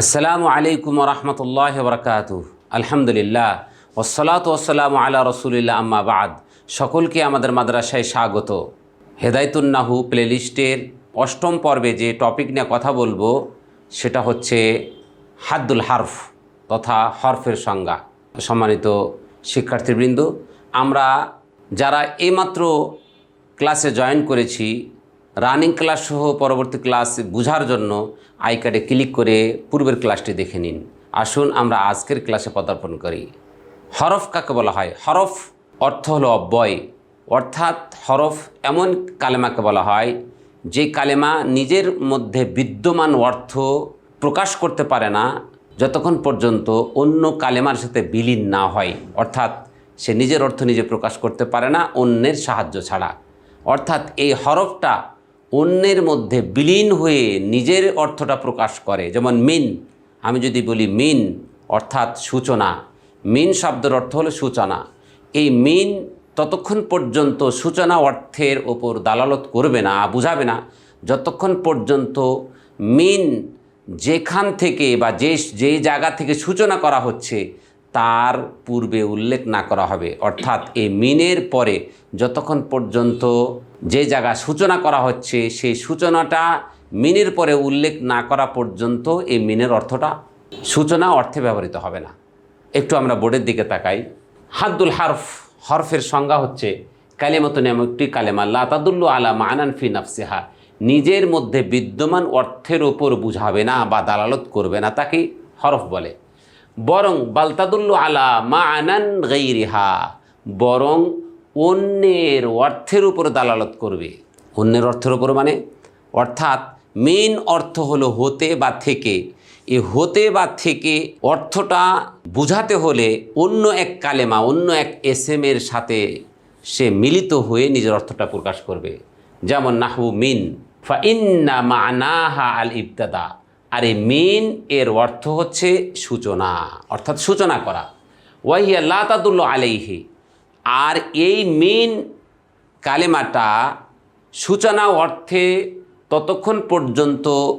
আসসালামু আলাইকুম রহমতুল্লাহ বরকাত আলহামদুলিল্লাহ। ওসলাত ওসালাম আলা রসুলিল্লাহ আম্মাবাদ সকলকে আমাদের মাদ্রাসায় স্বাগত। হেদায়তুন্নাহু প্লেলিস্টের অষ্টম পর্বে যে টপিক নিয়ে কথা বলব, সেটা হচ্ছে হাদ্দুল হারফ তথা হরফের সংজ্ঞা। সম্মানিত শিক্ষার্থীবৃন্দ, আমরা যারা এইমাত্র ক্লাসে জয়েন করেছি রানিং ক্লাস সহ পরবর্তী ক্লাস বোঝার জন্য আই কার্ডে ক্লিক করে পূর্বের ক্লাসটি দেখে নিন। আসুন আমরা আজকের ক্লাসে পদার্পণ করি। হরফ কাকে বলা হয়? হরফ অর্থ হলো অব্যয়। অর্থাৎ হরফ এমন কালেমাকে বলা হয়, যে কালেমা নিজের মধ্যে বিদ্যমান অর্থ প্রকাশ করতে পারে না, যতক্ষণ পর্যন্ত অন্য কালেমার সাথে বিলীন না হয়। অর্থাৎ সে নিজের অর্থ নিজে প্রকাশ করতে পারে না, অন্যের সাহায্য ছাড়া। অর্থাৎ এই হরফটা অন্যের মধ্যে বিলীন হয়ে নিজের অর্থটা প্রকাশ করে। যেমন মিন, আমি যদি বলি মিন, অর্থাৎ সূচনা। মিন শব্দের অর্থ হলো সূচনা। এই মিন ততক্ষণ পর্যন্ত সূচনা অর্থের ওপর দালালত করবে না, বুঝাবে না। যতক্ষণ পর্যন্ত মিন যেখান থেকে বা যে যেই জায়গা থেকে সূচনা করা হচ্ছে, তার পূর্বে উল্লেখ না করা হবে। অর্থাৎ এই মিনের পরে যতক্ষণ পর্যন্ত যে জায়গা সূচনা করা হচ্ছে, সেই সূচনাটা মিনের পরে উল্লেখ না করা পর্যন্ত এই মিনের অর্থটা সূচনা অর্থে ব্যবহৃত হবে না। একটু আমরা বোর্ডের দিকে তাকাই। হাদ্দুল হারফ, হরফের সংজ্ঞা হচ্ছে কালেমত নাম একটি কালেমা লাতাদুল্লু আলা মানান ফি নাফসিহা। নিজের মধ্যে বিদ্যমান অর্থের ওপর বুঝাবে না বা দালালত করবে না, তাকে হরফ বলে। বরং বালতাদুল্লু আলা মা আনান গৈরিহা বরং অন্যের অর্থের উপর দালালত করবে। অন্যের অর্থের উপর মানে? অর্থাৎ মেন অর্থ হলো হতে বা থেকে। এ হতে বা থেকে অর্থটা বুঝাতে হলে অন্য এক কালেমা, অন্য এক এস এর সাথে সে মিলিত হয়ে নিজের অর্থটা প্রকাশ করবে। যেমন নাহু মিন, ফা ইন্না মানাহা আল ইবতাদা। আর এই মিন এর অর্থ হচ্ছে সূচনা, অর্থাৎ সূচনা করা। ওয়াহিয়া লাতাদুল্ল আলাইহি। আর এই মেন কালেমাটা সূচনা অর্থে ততক্ষণ পর্যন্ত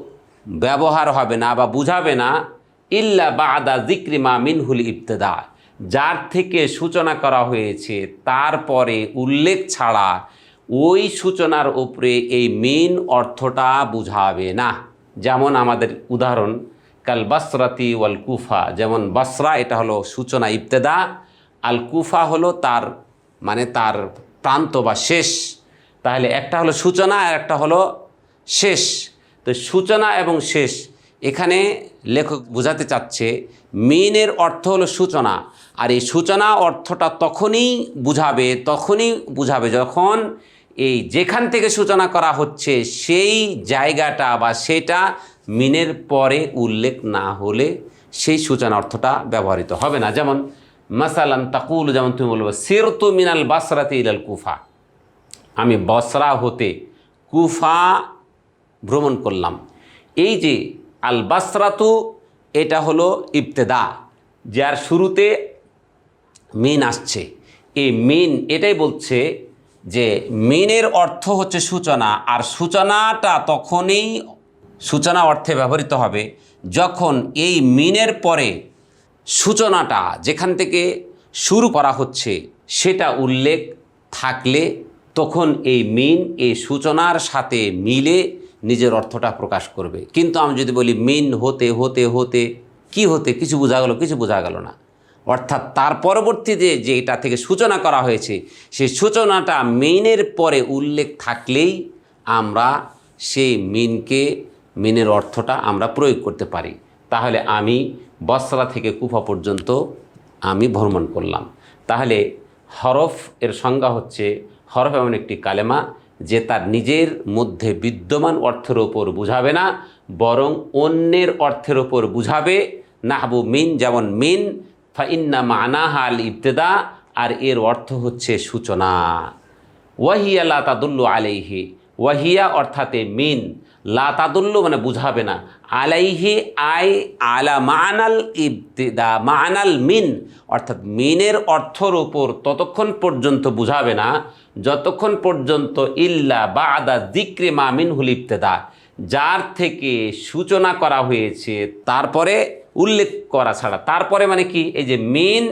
ব্যবহার হবে না বা বুঝাবে না। ইল্লা বা আদা জিক্রিমা মিনহুল ইবতেদা। যার থেকে সূচনা করা হয়েছে, তারপরে উল্লেখ ছাড়া ওই সূচনার উপরে এই মেন অর্থটা বুঝাবে না। যেমন আমাদের উদাহরণ, কাল বাসরাতি ওয়াল কুফা। যেমন বাসরা, এটা হলো সূচনা ইবতেদা। আল কুফা হলো তার মানে তার প্রান্ত বা শেষ। তাহলে একটা হলো সূচনা আর একটা হলো শেষ। তো সূচনা এবং শেষ, এখানে লেখক বোঝাতে চাচ্ছে মেনের অর্থ হলো সূচনা। আর এই সূচনা অর্থটা তখনই বুঝাবে তখনই বুঝাবে যখন এই যেখান থেকে সূচনা করা হচ্ছে সেই জায়গাটা বা সেটা মিনের পরে উল্লেখ না হলে সেই সূচনা অর্থটা ব্যবহৃত হবে না। যেমন মাসালান তাকুল, যেমন তুমি বলব, সিরতু মিনাল বাসরাতে ইলাল কুফা। আমি বসরা হতে কুফা ভ্রমণ করলাম। এই যে আল বাসরাতু, এটা হলো ইবতেদা, যার শুরুতে মিন আসছে। এই মিন এটাই বলছে যে মিনের অর্থ হচ্ছে সূচনা, আর সূচনাটা তখনই সূচনা অর্থে ব্যবহৃত হবে যখন এই মিনের পরে সূচনাটা যেখান থেকে শুরু করা হচ্ছে সেটা উল্লেখ থাকলে তখন এই মিন, এই সূচনার সাথে মিলে নিজের অর্থটা প্রকাশ করবে। কিন্তু আমি যদি বলি মিন হতে হতে হতে, কি হতে, কিছু বোঝা গেল, কিছু বোঝা গেল না। অর্থাৎ তার পরবর্তীতে যে এটা থেকে সূচনা করা হয়েছে, সেই সূচনাটা মিনের পরে উল্লেখ থাকলেই আমরা সেই মিনকে, মিনের অর্থটা আমরা প্রয়োগ করতে পারি। তাহলে আমি বসরা থেকে কুফা পর্যন্ত আমি ভ্রমণ করলাম। তাহলে হরফ এর সংজ্ঞা হচ্ছে, হরফ এমন একটি কালেমা যে তার নিজের মধ্যে বিদ্যমান অর্থের ওপর বুঝাবে না, বরং অন্যের অর্থের ওপর বুঝাবে। নাহবু মিন যেমন মিন, ফাইন্না মানাহা আল ইবতেদা, আর এর অর্থ হচ্ছে সূচনা। ওয়াহিয়া লা তাদুল্লু আলাইহি, ওয়াহিয়া অর্থাতে মিন লা তাদুল্লু মানে বুঝাবে না। আলাইহি আই আলা মানাল ইবতেদা, মানাল মিন। অর্থাৎ মিনের অর্থর উপর ততক্ষণ পর্যন্ত বুঝাবে না, যতক্ষণ পর্যন্ত ইল্লা বা আদা দিক্রে মা মিন হুল ইবতেদা। যার থেকে সূচনা করা হয়েছে, তারপরে উল্লেখ করা ছাড়া। তারপরে মানে কি? এই যে মেন,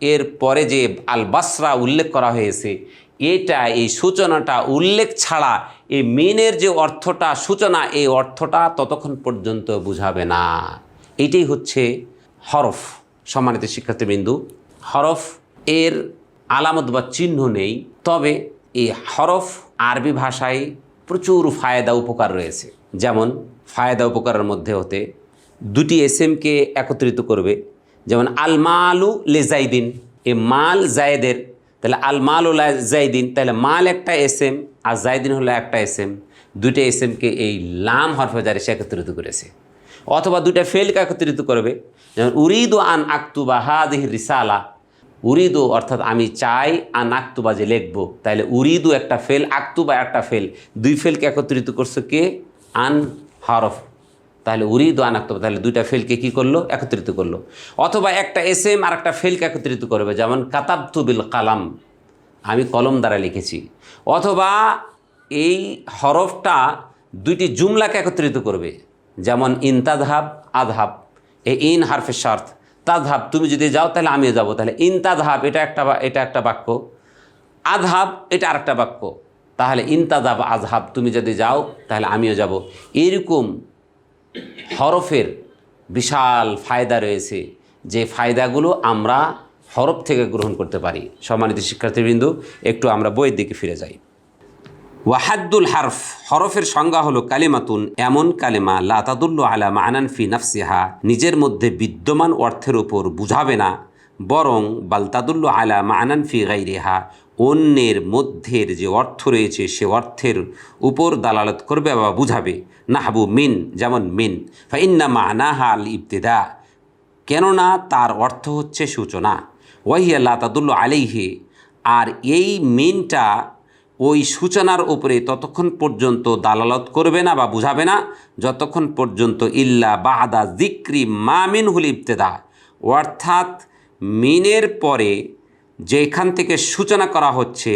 এর পরে যে আল বাসরা উল্লেখ করা হয়েছে, এটা এই সূচনাটা উল্লেখ ছাড়া এই মেনের যে অর্থটা, সূচনা, এই অর্থটা ততক্ষণ পর্যন্ত বুঝাবে না। এটাই হচ্ছে হরফ, সম্মানিত শিক্ষার্থীবৃন্দু। হরফ এর আলামত বা চিহ্ন নেই, তবে এই হরফ আরবি ভাষায় প্রচুর ফায়দা, উপকার রয়েছে। যেমন, ফায়দা, উপকারের মধ্যে হতে দুটি এসএমকে একত্রিত করবে। যেমন, আল মালু লেজাইদিন এ মাল জায়েদের, তাহলে আল মাল ও জাইদিন, তাহলে মাল একটা এস এম আর জাইদিন হলো একটা এস এম দুইটা এস এমকে এই লাম হরফে জারি সে একত্রিত করেছে। অথবা দুটা ফেলকে একত্রিত করবে, যেমন, উরিদু আন আক্তুবা হাদিহ রিসালা। উরিদু অর্থাৎ আমি চাই আন আক্তুবা যে লিখব। তাহলে উরিদু একটা ফেল আক্তুবা একটা ফেল দুই ফেলকে একত্রিত করছে কে? আন হরফ। তাহলে উরিদ আন আক্তুবা তাহলে দুইটা ফেলকে কি করল? একত্রিত করল। অথবা একটা এস এম আর একটা ফেলকে একত্রিত করবে, যেমন, কাতাবতু বিল কালাম। আমি কলম দ্বারা লিখেছি। অথবা এই হরফটা দুইটি জুমলাকে একত্রিত করবে। যেমন ইন তাদহাব আদহাব এই ইন হারফে শর্ত তাদহাব তুমি যদি যাও তাহলে আমিও যাব। তাহলে ইন তাদহাব এটা একটা এটা একটা বাক্য। আদহাব এটা আরেকটা বাক্য। তাহলে ইনতাদাব আজহাব তুমি যদি যাও তাহলে আমিও যাব। এরকম হরফের বিশাল ফায়দা রয়েছে। যে ফায়দাগুলো আমরা হরফ থেকে গ্রহণ করতে পারি। সম্মানিত শিক্ষার্থীবৃন্দ, একটু আমরা বইয়ের দিকে ফিরে যাই। ওয়াহাদ্দুল হারফ, হরফের সংজ্ঞা হলো কালিমাতুন, এমন কালিমা লাতাদুল্লু আলা মানান ফি নাফসিহা, নিজের মধ্যে বিদ্যমান অর্থের উপর বুঝাবে না, বরং বালতাদুল্লু আলা মানান ফি গাইরিহা, অন্যের মধ্যের যে অর্থ রয়েছে সে অর্থের উপর দালালত করবে বা বুঝাবে। নাহাবু মিন, যেমন মিন, ফাইন্না মানাহা আল ইবতেদা, কেননা তার অর্থ হচ্ছে সূচনা। ওয়াহিয়া লাতাদুল্লু আলাইহে। আর এই মিনটা ওই সূচনার উপরে ততক্ষণ পর্যন্ত দালালত করবে না বা বুঝাবে না, যতক্ষণ পর্যন্ত ইল্লা বাহাদা জিক্রি মা মিনহুল ইবতেদা। অর্থাৎ মিনের পরে যেখান থেকে সূচনা করা হচ্ছে,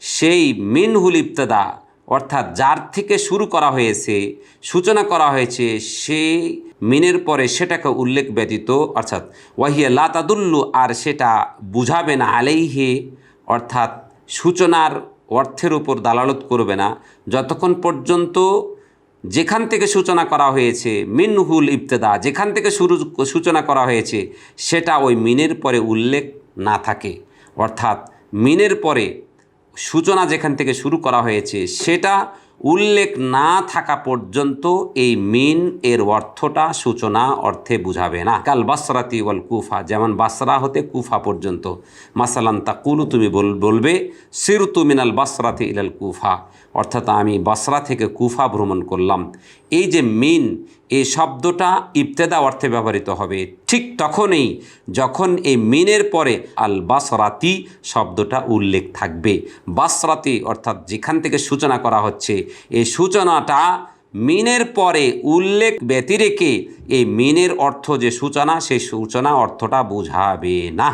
সেই মিনহুল ইবতেদা অর্থাৎ যার থেকে শুরু করা হয়েছে, সূচনা করা হয়েছে সেই মিনের পরে সেটাকে উল্লেখ ব্যতীত, অর্থাৎ ওয়াহিয়া লাতাদুল্লু আর সেটা বুঝাবে না আলাইহে, অর্থাৎ সূচনার অর্থের উপর দালালত করবে না। যতক্ষণ পর্যন্ত যেখান থেকে সূচনা করা হয়েছে, মিনহুল ইবতেদা, যেখান থেকে শুরু, সূচনা করা হয়েছে, সেটা ওই মিনের পরে উল্লেখ না থাকে। অর্থাৎ মিনের পরে সূচনা যেখান থেকে শুরু করা হয়েছে, সেটা উল্লেখ না থাকা পর্যন্ত এই মিন এর অর্থটা সূচনা অর্থে বুঝাবে না। কাল বাসরাতি ওয়াল কুফা, যেমন বাসরা হতে কুফা পর্যন্ত। মাসালান তাকুলু, তুমি বলবে, সিরতু মিনাল বাসরাতি ইলাল কুফা। অর্থাৎ আমি বাসরা থেকে কুফা ভ্রমণ করলাম। এই যে মিন, এই শব্দটা ইবতেদা অর্থে ব্যবহৃত হবে। ঠিক তখনই যখন এই মিনের পরে আল বাসরাতি শব্দটা উল্লেখ থাকবে। বাসরাতি অর্থাৎ যেখান থেকে সূচনা করা হচ্ছে, এই সূচনাটা মিনের পরে উল্লেখ ব্যতিরেকে এই মিনের অর্থ যে সূচনা, সেই সূচনা অর্থটা বোঝাবে না।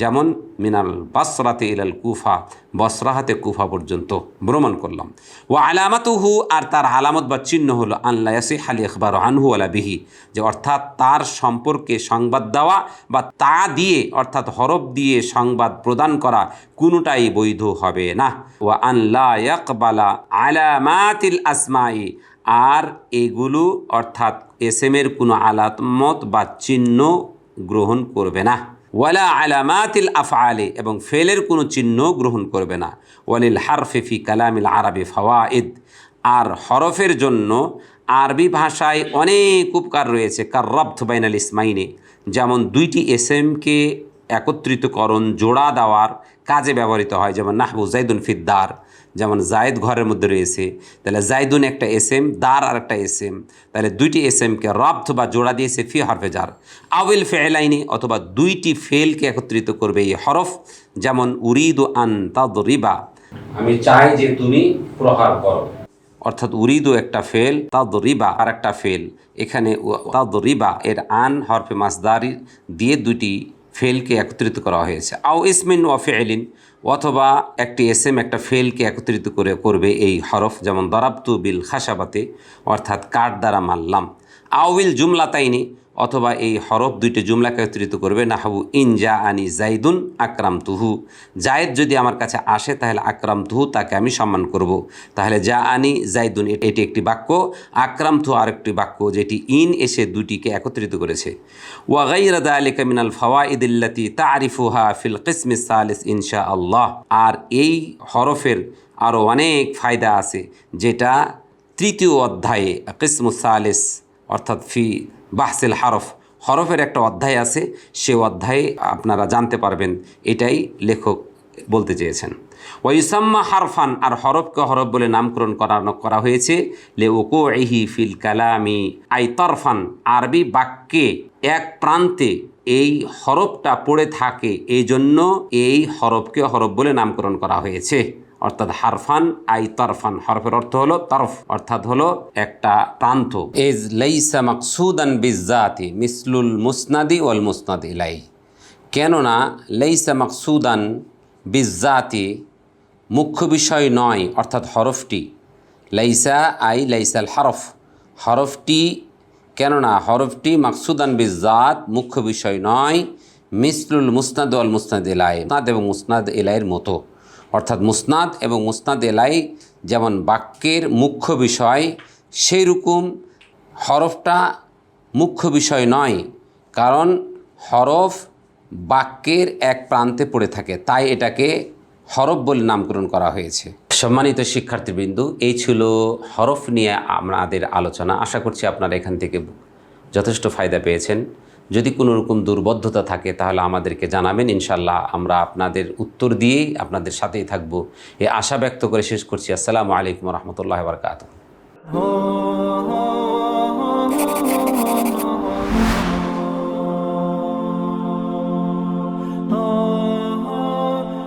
যেমন মিনাল বাসরাতে ইলাল কুফা বসরা হাতে কুফা পর্যন্ত ভ্রমণ করলাম। ও আলামাতুহু, আর তার আলামত বা চিহ্ন হলো আল্লা ইয়াসি হালি আখবর আনহু আলা বিহি, যে অর্থাৎ তার সম্পর্কে সংবাদ দেওয়া বা তা দিয়ে, অর্থাৎ হরফ দিয়ে সংবাদ প্রদান করা কোনোটাই বৈধ হবে না। ও আল্লা ইয়াকবালা আলামাতিল আসমাই, আর এগুলো, অর্থাৎ এস এর কোনো আলামত বা চিহ্ন গ্রহণ করবে না। ওয়ালা আলামাতিল আফআলে, এবং ফেলের কোনো চিহ্ন গ্রহণ করবে না। ওয়ালিল হারফে ফি কালামিল আরবি ফাওয়াইদ আর হরফের জন্য আরবি ভাষায় অনেক উপকার রয়েছে কার রব্থ বাইনাল ইসমাইনে, যেমন দুইটি এস এমকে একত্রিতকরণ, জোড়া দেওয়ার কাজে ব্যবহৃত হয়, যেমন নাহবু জাইদুন ফিদ্দার। যেমন জায়দ ঘরের মধ্যে রয়েছে, তাহলে জাইদুন একটা এস এম দার আর একটা এস এম তাহলে দুইটি এস এমকে রব্থ বা জোড়া দিয়েছে ফি হরফে হরফেজার আউিল ফেলাইনি অথবা দুইটি ফেলকে একত্রিত করবে এই হরফ, যেমন উরিদ আন তাদ রিবা আমি চাই যে তুমি প্রহার করো। অর্থাৎ উরিদু একটা ফেল তাদ রিবা আর একটা ফেল এখানে তাদ রিবা এর আন হরফে মাসদারি দিয়ে দুটি ফেলকে একত্রিত করা হয়েছে। আও ইসমিন ওয়া ফেলিন অথবা একটি এস এম একটা ফেলকে একত্রিত করে করবে এই হরফ, যেমন দরাবতু বিল খাসাবাতে, অর্থাৎ কাঠ দ্বারা মারলাম। আউ বিল জুমলা জুমলাতাইনি অথবা এই হরফ দুইটি জুমলাকে একত্রিত করবে, নাহাবু ইনজা আনি জাইদুন আকরাম তুহু জায়েদ যদি আমার কাছে আসে, তাহলে আকরাম তুহু তাকে আমি সম্মান করব। তাহলে যা আনি জাইদুন এটি একটি বাক্য আকরাম তুহু আরেকটি বাক্য, যেটি ইন এসে দুটিকে একত্রিত করেছে। ওয়াগাইরা দা আলিকা মিনাল ফাওয়াইদিল্লাতি তারিফুহা ফিল কিসমি সালিস ইনশা আল্লাহ আর এই হরফের আরও অনেক ফায়দা আছে, যেটা তৃতীয় অধ্যায়ে কিসমু সালিস, অর্থাৎ ফি বাহসিল হারফ। হরফের একটা অধ্যায় আছে, সে অধ্যায়ে আপনারা জানতে পারবেন। এটাই লেখক বলতে চেয়েছেন। ওয়ুসাম্মা হারফান, আর হরফকে হরফ বলে নামকরণ করানো, করা হয়েছে, লে ওকো এহি ফিল কালামি। আই তরফান, আরবি বাক্যে এক প্রান্তে এই হরফটা পড়ে থাকে এই জন্য এই হরফকে হরফ বলে নামকরণ করা হয়েছে। অর্থাৎ হারফান, আই তরফান, হরফের অর্থ হলো তরফ, অর্থাৎ হলো একটা প্রান্ত। এজ লাইসা মাকসুদান বিজাতি মিসলুল মুসনাদি ওয়াল মুসনাদ ইলাই কেননা লাইসা মাকসুদান বিজাতি মুখ্য বিষয় নয়, অর্থাৎ হরফটি। লাইসা, আই, লাইসাল হরফ। হরফটি, কেননা হরফটি মাকসুদান বিজাত মুখ্য বিষয় নয়, মিসলুল মুসনাদ ওয়াল মুসনাদ এলাই মুসনাদ এবং মুসনাদ এলাইয়ের মতো। অর্থাৎ মুসনাদ এবং মুসনাদ এলাই যেমন বাক্যের মুখ্য বিষয় সেই রকম হরফটা মুখ্য বিষয় নয়, কারণ হরফ বাক্যের এক প্রান্তে পড়ে থাকে। তাই এটাকে হরফ বলে নামকরণ করা হয়েছে। সম্মানিত শিক্ষার্থীবৃন্দু, এই ছিল হরফ নিয়ে আমাদের আলোচনা। আশা করছি আপনারা এখান থেকে যথেষ্ট ফায়দা পেয়েছেন। যদি কোনো রকম দুর্বদ্ধতা থাকে, তাহলে আমাদেরকে জানাবেন। ইনশাল্লাহ আমরা আপনাদের উত্তর দিয়েই আপনাদের সাথেই থাকব। এ আশা ব্যক্ত করে শেষ করছি। আসসালামু আলাইকুম রহমতুল্লাহ বরকাত